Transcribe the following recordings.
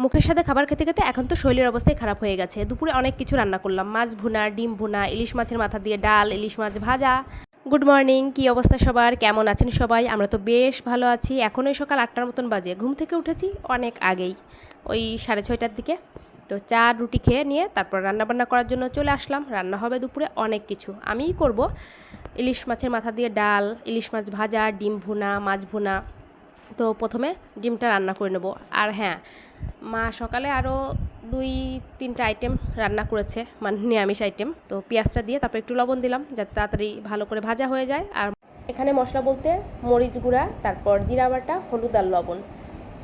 মুখের সাথে খাবার খেতে খেতে এখন তো শরীরের অবস্থাই খারাপ হয়ে গেছে। দুপুরে অনেক কিছু রান্না করলাম। মাছ ভুনা, ডিম ভুনা, ইলিশ মাছের মাথা দিয়ে ডাল, ইলিশ মাছ ভাজা। গুড মর্নিং কি অবস্থা সবার? কেমন আছেন সবাই? আমরা তো বেশ ভালো আছি। এখনই সকাল আটটার মতন বাজে। ঘুম থেকে উঠেছি অনেক আগেই। ওই সাড়ে ছয়টার দিকে। তো চা, রুটি খেয়ে নিয়ে তারপর রান্নাবান্না করার জন্য চলে আসলাম। রান্না হবে দুপুরে অনেক কিছু। আমিই করব ইলিশ মাছের মাথা দিয়ে ডাল, ইলিশ মাছ ভাজা, ডিম ভুনা, মাছ ভুনা। তো প্রথমে ডিমটা রান্না করে নেব। আর হ্যাঁ মা সকালে আরও দুই, তিনটা আইটেম রান্না করেছে মানে নিরামিষ আইটেম তো পেঁয়াজটা দিয়ে তারপর একটু লবণ দিলাম, যাতে তাড়াতাড়ি ভালো করে ভাজা হয়ে যায়। আর এখানে মশলা বলতে মরিচ গুঁড়া, তারপর জিরা বাটা, হলুদ আর লবণ।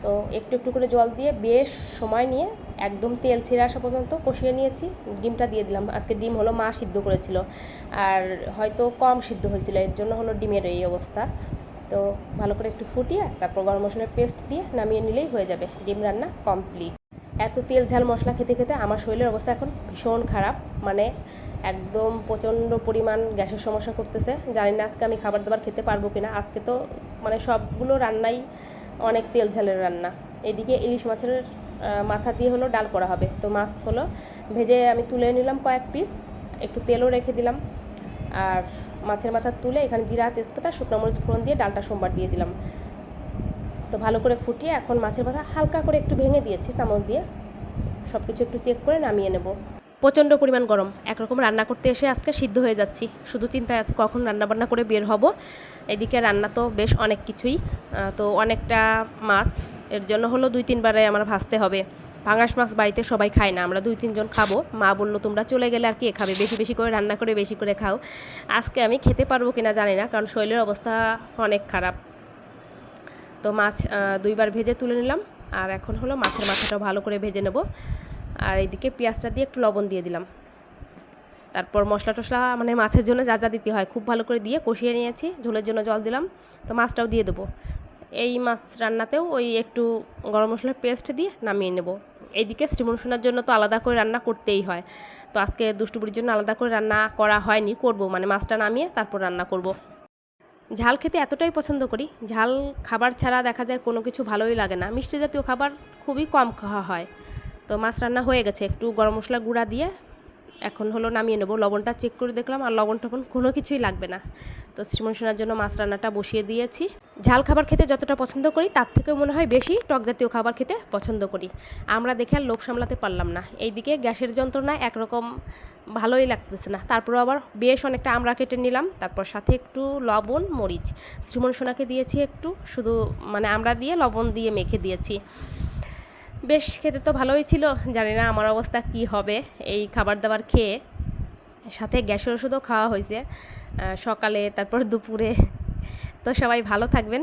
তো একটু একটু করে জল দিয়ে বেশ সময় নিয়ে একদম তেল ছেড়ে আসা পর্যন্ত কষিয়ে নিয়েছি। ডিমটা দিয়ে দিলাম। আজকে ডিম হলো মা সিদ্ধ করেছিল। আর হয়তো কম সিদ্ধ হয়েছিল, এর জন্য হলো ডিমের এই অবস্থা। তো ভালো করে একটু ফুটিয়ে, তারপর গরম মশলার পেস্ট দিয়ে নামিয়ে নিলেই হয়ে যাবে ডিম রান্না কমপ্লিট এত তেল ঝাল মশলা খেতে খেতে আমার শরীরের অবস্থা এখন ভীষণ খারাপ মানে একদম প্রচণ্ড পরিমাণ গ্যাসের সমস্যা করতেছে। জানি না আজকে আমি খাবার দাবার খেতে পারব কিনা। আজকে তো মানে সবগুলো রান্নাই অনেক তেল ঝালের রান্না। এদিকে ইলিশ মাছের মাথা দিয়ে হলো ডাল করা হবে। তো মাছ হলো ভেজে আমি তুলে নিলাম কয়েক পিস একটু তেলও রেখে দিলাম। আর মাছের মাথা তুলে এখানে জিরা, তেজপাতা শুকনো মরিচ ফোড়ন দিয়ে ডালটা সোমবার দিয়ে দিলাম। তো ভালো করে ফুটিয়ে এখন মাছের মাথা হালকা করে একটু ভেঙে দিয়েছি, চামচ দিয়ে। সব কিছু একটু চেক করে নামিয়ে নেব। প্রচণ্ড পরিমাণ গরম। একরকম রান্না করতে এসে আজকে সিদ্ধ হয়ে যাচ্ছি। শুধু চিন্তায় আছে কখন রান্না বান্না করে বের হব। এদিকে রান্না তো বেশ অনেক কিছুই। তো অনেকটা মাছ। এর জন্য হলো দুই তিনবারে আমার ভাজতে হবে। পাঙাশ মাছ বাড়িতে সবাই খায় না, আমরা দুই তিনজন খাব। মা বলল, তোমরা চলে গেলে আর কে খাবে? বেশি বেশি করে রান্না করে, বেশি করে খাও। আজকে আমি খেতে পারব কিনা জানি না, কারণ শরীরের অবস্থা অনেক খারাপ। তো মাছ দুইবার ভেজে তুলে নিলাম, আর এখন হলো মাছের মাথাটাও ভালো করে ভেজে নেব। আর এইদিকে পেঁয়াজটা দিয়ে একটু লবণ দিয়ে দিলাম। তারপর মশলা টশলা মানে মাছের জন্য যা যা দিতে হয়, খুব ভালো করে দিয়ে কষিয়ে নিয়েছি, ঝোলের জন্য জল দিলাম। তো মাছটাও দিয়ে দেবো। এই মাছ রান্নাতেও ওই একটু গরম মশলার পেস্ট দিয়ে নামিয়ে নেব। এইদিকে শ্রীমনসোনার জন্য তো আলাদা করে রান্না করতেই হয়। তো আজকে দুষ্টুপুরির জন্য আলাদা করে রান্না করা হয়নি, করব। মানে মাছটা নামিয়ে তারপর রান্না করব। ঝাল খেতে এতটাই পছন্দ করি, ঝাল খাবার ছাড়া দেখা যায় কোনো কিছু ভালোই লাগে না। মিষ্টি জাতীয় খাবার খুবই কম খাওয়া হয়। তো মাছ রান্না হয়ে গেছে, একটু গরম মশলা গুঁড়া দিয়ে এখন হলো নামিয়ে নেব। লবণটা চেক করে দেখলাম আর লবণ টবণ কোনো কিছুই লাগবে না। তো শ্রীমন সোনার জন্য মাছ রান্নাটা বসিয়ে দিয়েছি। ঝাল খাবার খেতে যতটা পছন্দ করি, তার থেকেও মনে হয় বেশি টক জাতীয় খাবার খেতে পছন্দ করি। আমরা দেখে আর লোভ সামলাতে পারলাম না। এইদিকে গ্যাসের যন্ত্রণা একরকম ভালোই লাগতেছে না। তারপরও আবার বেশ অনেকটা আমরা কেটে নিলাম। তারপর সাথে একটু লবণ, মরিচ। শ্রীমন সোনাকে দিয়েছি একটু। শুধু মানে আমরা দিয়ে লবণ দিয়ে মেখে দিয়েছি। বেশ খেতে তো ভালোই ছিল, জানি না আমার অবস্থা কি হবে এই খাবার দাবার খেয়ে। সাথে গ্যাসের ওষুধও খাওয়া হয়েছে সকালে, তারপর দুপুরে। তো সবাই ভালো থাকবেন।